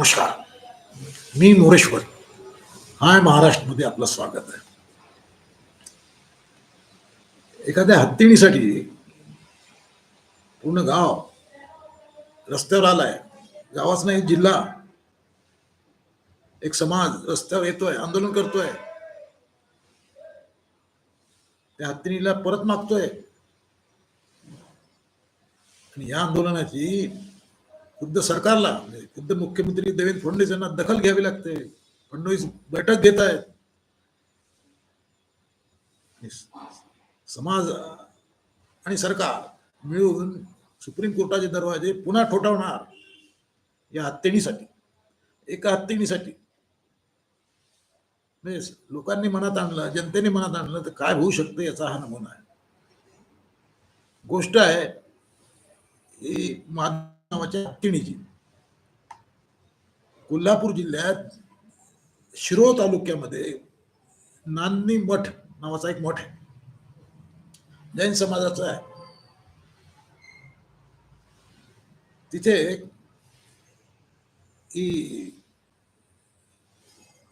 नमस्कार. मी मोरेश्वर हाय महाराष्ट्रमध्ये आपलं स्वागत आहे. एखाद्या हत्तीणीसाठी पूर्ण गाव रस्त्यावर आलाय. गावाच नाही जिल्हा. एक समाज रस्त्यावर येतोय आंदोलन करतोय. त्या हत्तीणीला परत मागतोय. आणि या आंदोलनाची खुद्द सरकारला म्हणजे खुद्द मुख्यमंत्री देवेंद्र फडणवीस यांना दखल घ्यावी लागते. फडणवीस बैठक घेत आहेत समाज आणि सरकार मिळून सुप्रीम कोर्टाचे दरवाजे पुन्हा ठोठावणार या हत्तीणीसाठी एका हत्तीणीसाठी म्हणजे लोकांनी मनात आणलं जनतेने मनात आणलं तर काय होऊ शकतं याचा हा नमुना आहे. गोष्ट आहे ही माध्यम नावाच्या हत्तीणीची कोल्हापूर जिल्ह्यात शिरो तालुक्यामध्ये नान्नी मठ नावाचा एक मठ आहे. जैन समाजाचा आहे. तिथे ही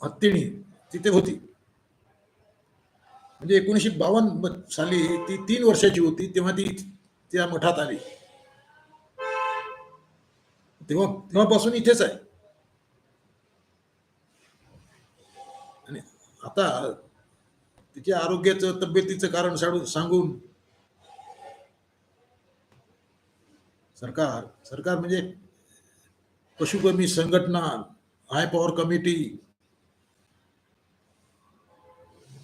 हत्तीणी तिथे होती. म्हणजे एकोणीसशे बावन्न साली ती तीन वर्षाची होती तेव्हा ती त्या मठात आली. तेव्हा तेव्हापासून इथेच आहे आणि आता तिच्या आरोग्याचं तब्येतीचं कारण साडू सांगून सरकार सरकार म्हणजे पशुकर्मी संघटना हाय पॉवर कमिटी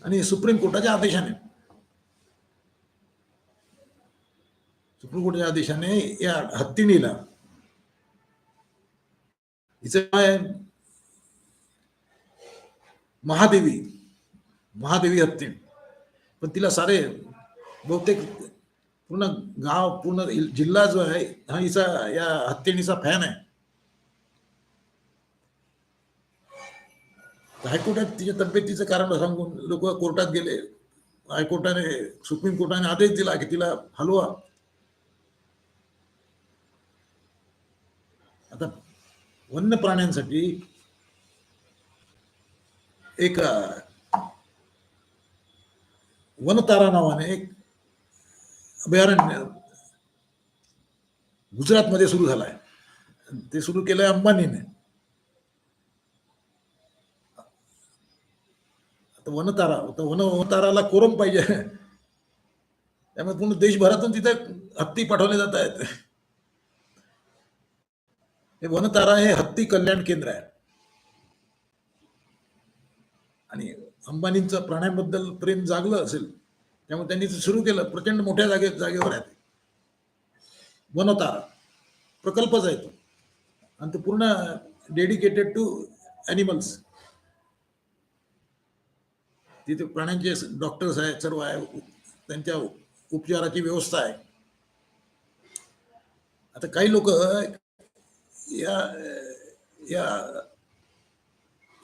आणि सुप्रीम कोर्टाच्या आदेशाने सुप्रीम कोर्टाच्या आदेशाने या हत्तीनीला हिचं नाव आहे महादेवी. महादेवी हत्तीण पण तिला सारे बहुतेक पूर्ण गाव पूर्ण जिल्हा जो आहे हा हिचा या हत्तीणीचा फॅन आहे. हायकोर्टात तिच्या तब्येतीचं कारण सांगून लोक कोर्टात गेले. हायकोर्टाने सुप्रीम कोर्टाने आदेश दिला की तिला हलवा आता वन्य प्राण्यांसाठी एक वनतारा नावाने एक अभयारण्य गुजरातमध्ये सुरू झालं आहे ते सुरू केलंय अंबानीने. आता वनतारा आता वन वनताराला कोरम पाहिजे. त्यामुळे पूर्ण देशभरातून तिथे हत्ती पाठवले जात आहेत. हे वनतारा हे हत्ती कल्याण केंद्र आहे. आणि अंबानींचं प्राण्यांबद्दल प्रेम जागलं असेल त्यामुळे त्यांनी सुरू केलं प्रचंड मोठ्या जागे जागेवर आहे ते. वनतारा प्रकल्पच आहे तो. आणि तो पूर्ण डेडिकेटेड टू ॲनिमल्स तिथे प्राण्यांचे डॉक्टर्स आहेत सर्व आहे त्यांच्या उपचाराची व्यवस्था आहे. आता काही लोक या या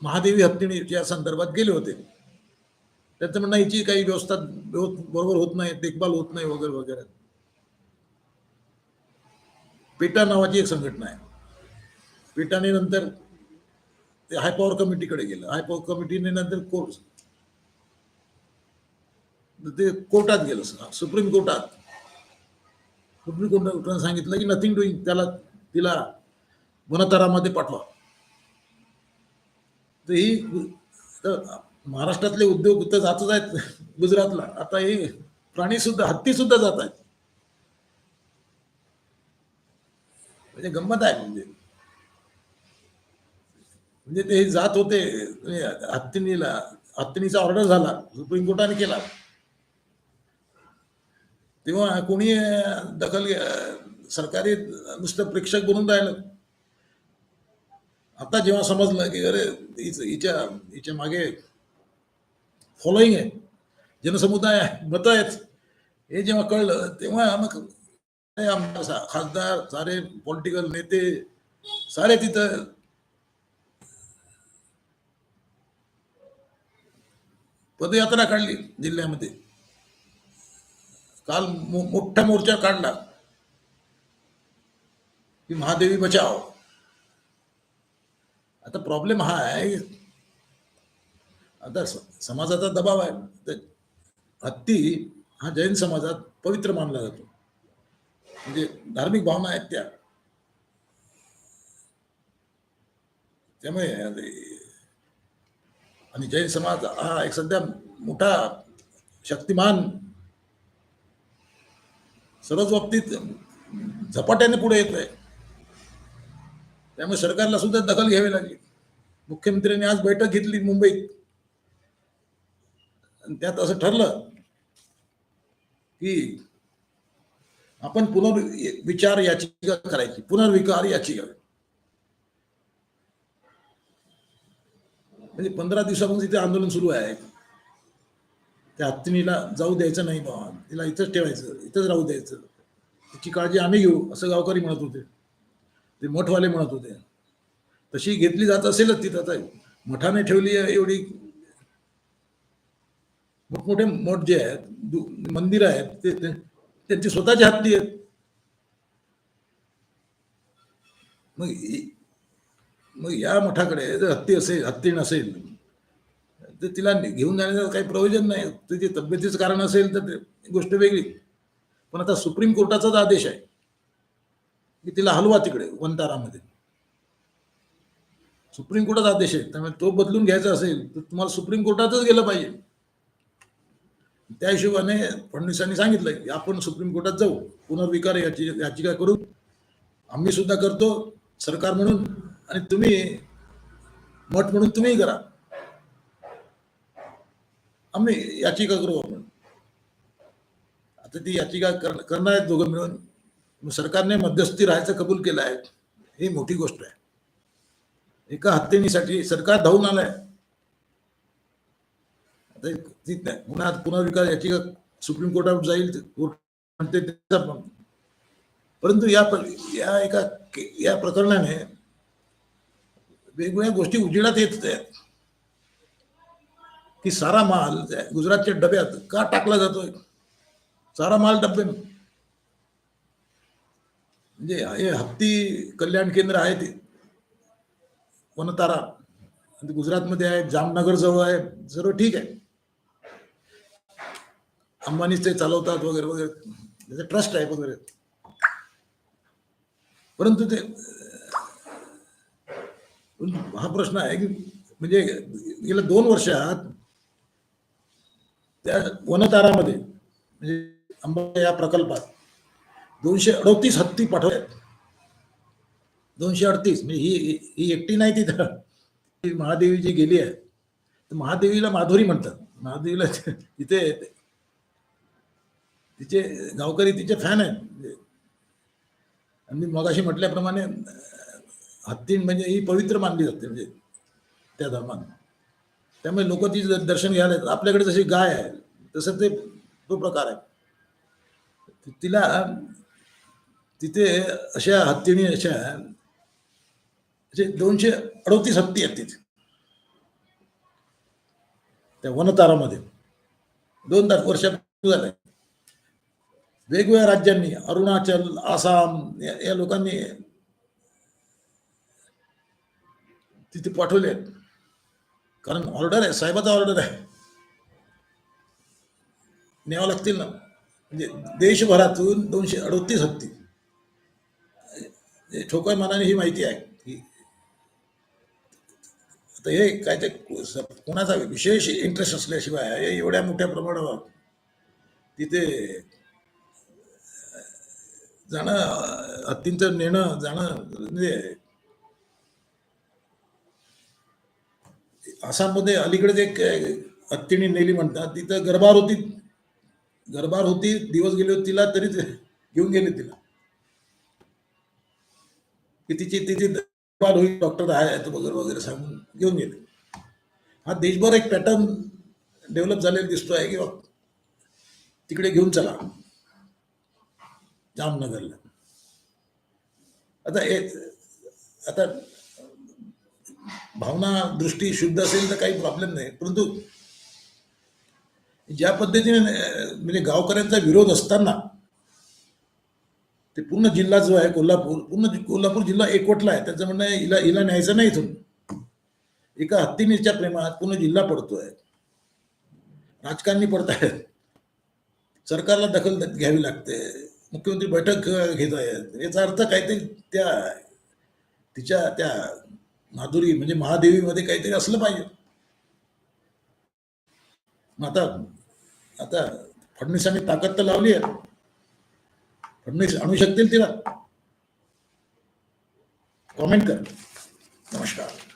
महादेवी हत्तीच्या संदर्भात गेले होते. त्यांचं म्हणणं हिची काही व्यवस्था बरोबर होत नाही देखभाल होत नाही वगैरे वगैरे. पेटा नावाची एक संघटना आहे. पेटाने नंतर ते हायपॉवर कमिटीकडे गेलं. हायपॉवर कमिटीने नंतर कोर्ट ते कोर्टात गेलं सुप्रीम कोर्टात सुप्रीम कोर्टाने सांगितलं की नथिंग डुईंग त्याला तिला वनतरामध्ये पाठवा. तर ही महाराष्ट्रातले उद्योग तर जातच आहेत गुजरातला. आता हे प्राणी सुद्धा हत्ती सुद्धा जात आहेत. म्हणजे गंमत आहे म्हणजे. म्हणजे ते जात होते हत्तीनीला हत्तीनीचा ऑर्डर झाला सुप्रीम कोर्टाने केला. तेव्हा कोणी दखल सरकारी नुसतं प्रेक्षक बनून राहिलं. आता जेव्हा समजलं की अरे हिच्या हिच्या मागे फॉलोईंग आहे जनसमुदाय आहे मतं आहेत हे जेव्हा कळलं तेव्हा मग आमदार खासदार सारे पॉलिटिकल नेते सारे तिथं पदयात्रा काढली जिल्ह्यामध्ये. काल मो- मोठा मोर्चा काढला. की महादेवी बचाव आता प्रॉब्लेम हा आहे. आता समाजाचा दबाव आहे. तर हत्ती हा जैन समाजात पवित्र मानला जातो. म्हणजे धार्मिक भावना आहेत त्या. त्यामुळे आणि जैन समाज हा एक सध्या मोठा शक्तिमान सर्वच बाबतीत झपाट्याने पुढे येतोय. त्यामुळे सरकारला सुद्धा दखल घ्यावी लागली. मुख्यमंत्र्यांनी आज बैठक घेतली मुंबईत. आणि त्यात असं ठरलं की आपण पुनर्विचार याचिका करायची पुनर्विकार याचिका. म्हणजे पंधरा दिवसापासून तिथे आंदोलन सुरू आहे. त्या हत्तीनीला जाऊ द्यायचं नाही बाबा तिला इथंच ठेवायचं इथंच राहू द्यायचं. तिची काळजी आम्ही घेऊ असं गावकरी म्हणत होते. ते मठवाले म्हणत होते. तशी घेतली जात असेलच ती आता मठाने ठेवली आहे एवढी. मोठमोठे मठ जे आहेत दु- मंदिर आहेत ते त्यांची स्वतःची हत्ती आहेत. मग मग या मठाकडे जर हत्ती असेल हत्ती नसेल तर तिला घेऊन जाण्याचं काही प्रयोजन नाही. तिची तब्येतीचं कारण असेल तर ते गोष्ट वेगळी. पण आता सुप्रीम कोर्टाचाच आदेश आहे. की तिला हलवा तिकडे वंतारामध्ये. सुप्रीम कोर्टाचा आदेश आहे. त्यामुळे तो बदलून घ्यायचा असेल तर तुम्हाला सुप्रीम कोर्टातच गेलं पाहिजे. त्या हिशोबाने फडणवीसांनी सांगितलं की आपण सुप्रीम कोर्टात जाऊ. पुनर्विकार याची याचिका करू. आम्ही सुद्धा करतो सरकार म्हणून आणि तुम्ही मठ म्हणून तुम्ही करा. आम्ही याचिका करू आपण. आता ती याचिका कर- करणार आहेत दोघं मिळून. सरकारने मध्यस्थी राहायचं कबूल केलं आहे ही मोठी गोष्ट आहे. एका हत्येनीसाठी सरकार धावून आलंय. आता पुन्हा पुनर्विकास याचिका सुप्रीम कोर्टावर जाईल कोर्ट परंतु या या एका या प्रकरणाने वेगवेगळ्या गोष्टी उजेडात येत आहेत की सारा माल गुजरातच्या डब्यात का टाकला जातोय? सारा माल डब्बे म्हणजे हे हत्ती कल्याण केंद्र आहे ते. वनतारा. आणि गुजरातमध्ये आहे जामनगर जवळ आहे सर्व ठीक आहे. अंबानीच ते चालवतात वगैरे वगैरे. त्याचं ट्रस्ट आहे वगैरे. परंतु ते हा प्रश्न आहे की म्हणजे गेल्या दोन वर्षात त्या वनतारामध्ये म्हणजे अंबा या प्रकल्पात दोनशे अडतीस हत्ती पाठवल्यात दोनशे अडतीस म्हणजे ही ही एकटी नाही तिथं ती महादेवी जी गेली आहे. तर महादेवीला माधुरी म्हणतात. महादेवीला तिथे तिचे गावकरी तिचे फॅन आहेत. म्हणजे आणि मी मगाशी म्हटल्याप्रमाणे हत्ती म्हणजे ही पवित्र मानली जाते म्हणजे त्या धर्मात त्यामुळे लोक तिचे दर्शन घ्यायला येतात. आपल्याकडे जशी गाय आहे तसं ते तो प्रकार आहे. तिला तिथे अशा हत्तीने अशा दोनशे अडतीस हत्ती आहेत तिथे. त्या वनतारामध्ये. दोन तास वर्षापूर्वी झाल्या वेगवेगळ्या राज्यांनी अरुणाचल आसाम या या लोकांनी तिथे पाठवले. आहेत कारण ऑर्डर आहे साहेबाचा ऑर्डर आहे. न्यावं लागतील ना. म्हणजे देशभरातून दोनशे अडतीस हत्ती. म्हणजे ठोकळ मनाने ही माहिती आहे की आता हे काय ते कोणाचा विशेष इंटरेस्ट असल्याशिवाय हे एवढ्या मोठ्या प्रमाणावर तिथे जाणं हत्तींचं नेणं जाणं म्हणजे आसाममध्ये अलीकडेच एक हत्तीने नेली म्हणतात. तिथं गरबार होती गरबार होती दिवस गेले होते तिला तरी घेऊन गेले तिला. की तिची तिची देखभाल होईल डॉक्टर आहे वगैरे वगैरे सांगून घेऊन गेले. हा देशभर एक पॅटर्न डेव्हलप झालेला दिसतो आहे की बा तिकडे घेऊन चला. जामनगरला. आता हे आता भावना दृष्टी शुद्ध असेल तर काही प्रॉब्लेम नाही. परंतु ज्या पद्धतीने म्हणजे गावकऱ्यांचा विरोध असताना ते पूर्ण जिल्हा जो आहे कोल्हापूर पूर्ण कोल्हापूर जिल्हा एकवटला आहे. त्याचं म्हणणं हिला हिला न्यायचं नाही इथून. एका हत्तीनीच्या प्रेमात पूर्ण जिल्हा पडतोय. राजकारणी पडतायत. सरकारला दखल घ्यावी लागते. मुख्यमंत्री बैठक घेत आहेत. याचा अर्थ काहीतरी त्या तिच्या त्या माधुरी म्हणजे महादेवीमध्ये काहीतरी असलं पाहिजे. मग आता आता फडणवीसांनी ताकद तर लावली आहे. फडणवीस आणू शकतील तिला? कॉमेंट कर. नमस्कार.